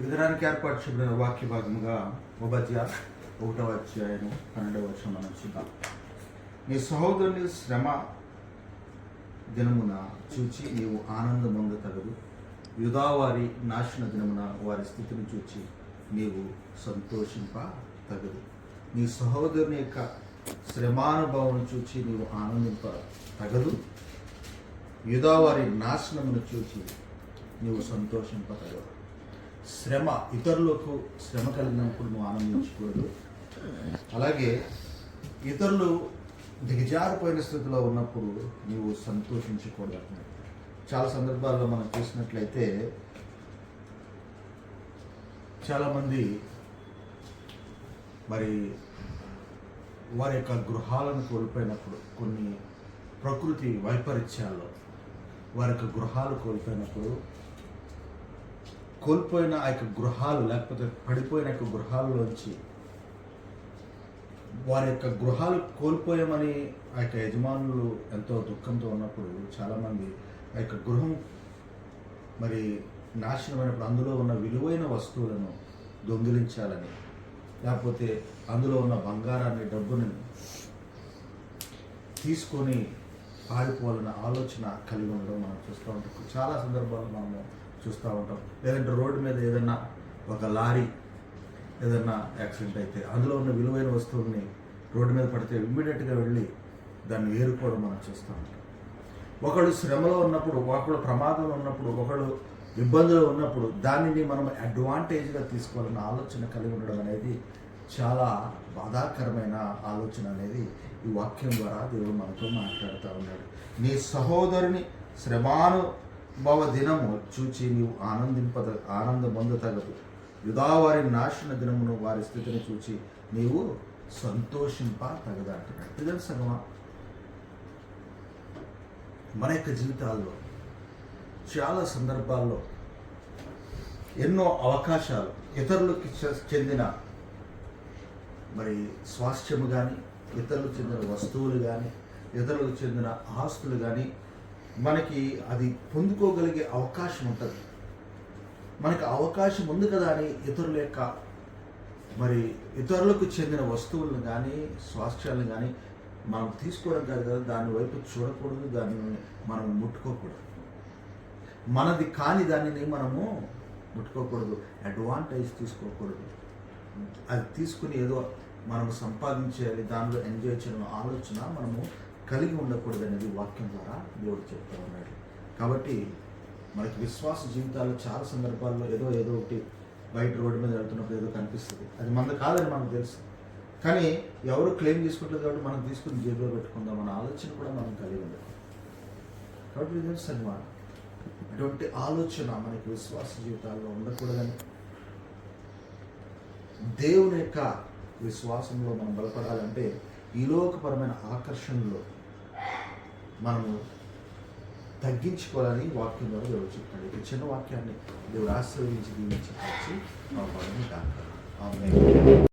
విధానానికి ఏర్పాటు చేయబడిన వాక్య భాగముగా ఉపధ్య ఒకటవ అధ్యాయము పన్నెండవ వర్షం మనం చూద్దాం. నీ సహోదరుని శ్రమ దినమున చూచి నీవు ఆనందం పొందతగదు యుధావారి నాశన దినమున వారి స్థితిని చూచి నీవు సంతోషింప తగదు. నీ సహోదరుని యొక్క శ్రమానుభవం చూచి నీవు ఆనందింప తగదు. యుధావారి నాశనమును చూచి నీవు సంతోషింప తగదు. శ్రమ ఇతరులకు శ్రమ కలిగినప్పుడు నువ్వు ఆనందించకూడదు అలాగే ఇతరులు దిగజారిపోయిన స్థితిలో ఉన్నప్పుడు నీవు సంతోషించకూడదు చాలా సందర్భాల్లో మనం చూసినట్లయితే చాలామంది మరి వారి యొక్క గృహాలను కోల్పోయినప్పుడు కొన్ని ప్రకృతి వైపరీత్యాల్లో వారి యొక్క గృహాలు కోల్పోయినప్పుడు కోల్పోయిన ఆ యొక్క గృహాలు లేకపోతే పడిపోయిన యొక్క గృహాలలోంచి వారి యొక్క గృహాలు కోల్పోయామని ఆ యొక్క యజమానులు ఎంతో దుఃఖంతో ఉన్నప్పుడు చాలామంది ఆ యొక్క గృహం మరి నాశనమైనప్పుడు అందులో ఉన్న విలువైన వస్తువులను దొంగిలించాలని లేకపోతే అందులో ఉన్న బంగారాన్ని డబ్బుని తీసుకొని పారిపోవాలన్న ఆలోచన కలిగి ఉండడం మనం చూస్తూ ఉంటాం. చాలా సందర్భాల్లో మనము చూస్తూ ఉంటాం. లేదంటే రోడ్డు మీద ఏదైనా ఒక లారీ ఏదైనా యాక్సిడెంట్ అయితే అందులో ఉన్న విలువైన వస్తువుల్ని రోడ్డు మీద పడితే ఇమ్మీడియట్గా వెళ్ళి దాన్ని ఏరుకోవడం మనం చూస్తూ ఉంటాం. ఒకళ్ళు శ్రమలో ఉన్నప్పుడు ఒకళ్ళు ప్రమాదంలో ఉన్నప్పుడు ఒకళ్ళు ఇబ్బందులు ఉన్నప్పుడు దానిని మనం అడ్వాంటేజ్గా తీసుకోవాలన్న ఆలోచన కలిగి ఉండడం అనేది చాలా బాధాకరమైన ఆలోచన అనేది ఈ వాక్యం ద్వారా దేవుడు మనతో మాట్లాడుతూ ఉన్నాడు. నీ సహోదరుని శ్రమాను దినము చూచి నీవు ఆనందింపద ఆనందం పొందతగదు యుధావారి నాశన దినమును వారి స్థితిని చూచి నీవు సంతోషింప తగదు అంటున్నాడు. ప్రజల మన యొక్క జీవితాల్లో చాలా సందర్భాల్లో ఎన్నో అవకాశాలు ఇతరులకి చె- చెందిన మరి స్వాస్థ్యము కానీ ఇతరులకు చెందిన వస్తువులు కానీ ఇతరులకు చెందిన ఆస్తులు కానీ మనకి అది పొందుకోగలిగే అవకాశం ఉంటుంది. మనకి అవకాశం ఉంది కదా అని ఇతరుల యొక్క మరి ఇతరులకు చెందిన వస్తువులను కానీ స్వాస్థ్యాలను కానీ మనం తీసుకోవడం కాదు కదా దాని వైపు చూడకూడదు దాన్ని మనం ముట్టుకోకూడదు. మనది కాని దానిని మనము ముట్టుకోకూడదు అడ్వాంటేజ్ తీసుకోకూడదు. అది తీసుకుని ఏదో మనం సంపాదించేయాలి దానిలో ఎంజాయ్ చేయడం ఆలోచన మనము కలిగి ఉండకూడదు అనేది వాక్యం ద్వారా దేవుడు చెప్తూ ఉన్నాడు. కాబట్టి మనకి విశ్వాస జీవితాల్లో చాలా సందర్భాల్లో ఏదో ఏదో ఒకటి బయట రోడ్డు మీద వెళ్తున్నప్పుడు ఏదో కనిపిస్తుంది. అది మనది కాదని మనకు తెలుసు. కానీ ఎవరు క్లెయిమ్ తీసుకుంటారు కాబట్టి మనం తీసుకుని జేబులో పెట్టుకుందాం అన్న ఆలోచన కూడా మనం కలిగి ఉండదు కాబట్టి ఇది తెలుసు అన్నమాట. అటువంటి ఆలోచన మనకి విశ్వాస జీవితాల్లో ఉండకూడదని. దేవుని యొక్క విశ్వాసంలో మనం బలపడాలంటే ఈ లోకపరమైన ఆకర్షణలో మనము తగ్గించుకోవాలని వాక్యం ద్వారా దేవుడు చెప్తాడు ఇక చిన్న వాక్యాన్ని దేవుడు ఆశ్రయించి దీవించి వచ్చి మా పని కాక